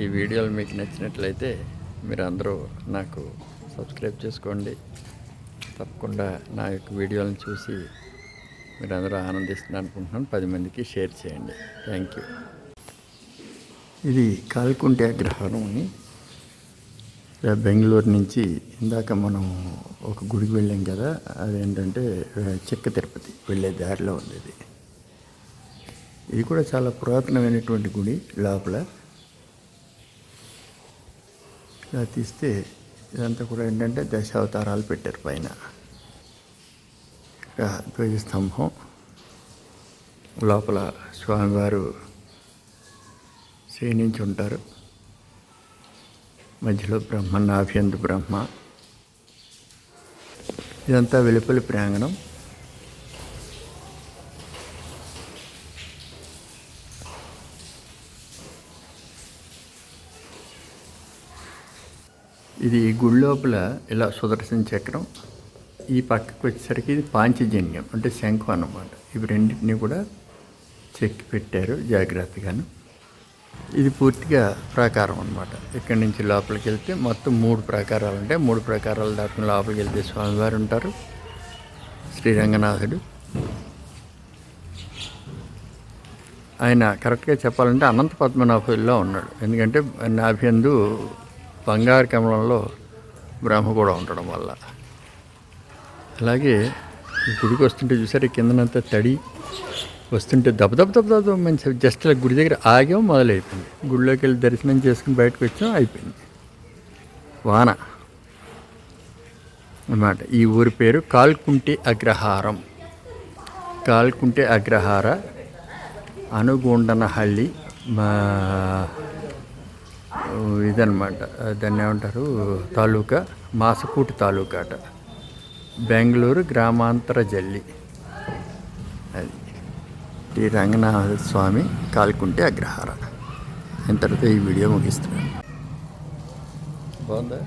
ఈ వీడియోలు మీకు నచ్చినట్లయితే మీరు అందరూ నాకు సబ్స్క్రైబ్ చేసుకోండి. తప్పకుండా నా యొక్క వీడియోలను చూసి మీరు అందరూ ఆనందిస్తున్నారు అనుకుంటున్నాను. పది మందికి షేర్ చేయండి. Thank you. ఇది కాల్కుంటి అగ్రహారం అని. బెంగళూరు నుంచి ఇందాక మనం ఒక గుడికి వెళ్ళాం కదా అదేంటంటే చెక్క తిరుపతి వెళ్ళే దారిలో ఉంది ఇది. ఇది కూడా చాలా పురాతనమైనటువంటి గుడి లోపల. ఇలా తీస్తే ఇదంతా కూడా ఏంటంటే దశావతారాలు పెట్టారు పైన. ఇక ధ్వజస్తంభం లోపల స్వామివారు శ్రేణించి ఉంటారు. మధ్యలో బ్రహ్మ నాభ్యందు బ్రహ్మ. ఇదంతా వెలుపలి ప్రాంగణం. ఇది గుడి లోపల ఇలా సుదర్శన చక్రం ఈ పక్కకు వచ్చేసరికి ఇది పాంచజన్యం అంటే శంఖం అన్నమాట. ఇవి రెండింటిని కూడా చెక్కి పెట్టారు జాగ్రత్తగాను. ఇది పూర్తిగా ప్రాకారం అన్నమాట. ఇక్కడి నుంచి లోపలికి వెళ్తే మొత్తం మూడు ప్రాకారాలు ఉంటాయి. మూడు ప్రాకారాలు దాటుకుని లోపలికి వెళ్తే స్వామివారు ఉంటారు శ్రీరంగనాథుడు. ఆయన కరెక్ట్గా చెప్పాలంటే అనంత పద్మనాభుల్లో ఉన్నాడు. ఎందుకంటే నాభ్యందు బంగారు కమలంలో బ్రహ్మ కూడా ఉండడం వల్ల. అలాగే గుడికి వస్తుంటే చూసారు కిందనంతా తడి వస్తుంటే దెబ్బ దెబ్బ దెబ్బ దెబ్బ మంచి జస్ట్ ఇలా గుడి దగ్గర ఆగాం మొదలైపోయింది. గుడిలోకి వెళ్ళి దర్శనం చేసుకుని బయటకు వచ్చాం అయిపోయింది. వాన అన్నమాట. ఈ ఊరి పేరు కాల్కుంటి అగ్రహారం. కాల్కుంటి అగ్రహార అనుగుండనహళ్ళి మా ఇదనమాట దాన్ని ఏమంటారు? తాలూకా మాసకూటి తాలూకా అట బెంగళూరు గ్రామాంతర జల్లి. అది. శ్రీ రంగనాథ స్వామి కాల్కుంటే అగ్రహార. ఇంతటితో ఈ వీడియో ముగిస్తున్నాను. బాగుందా?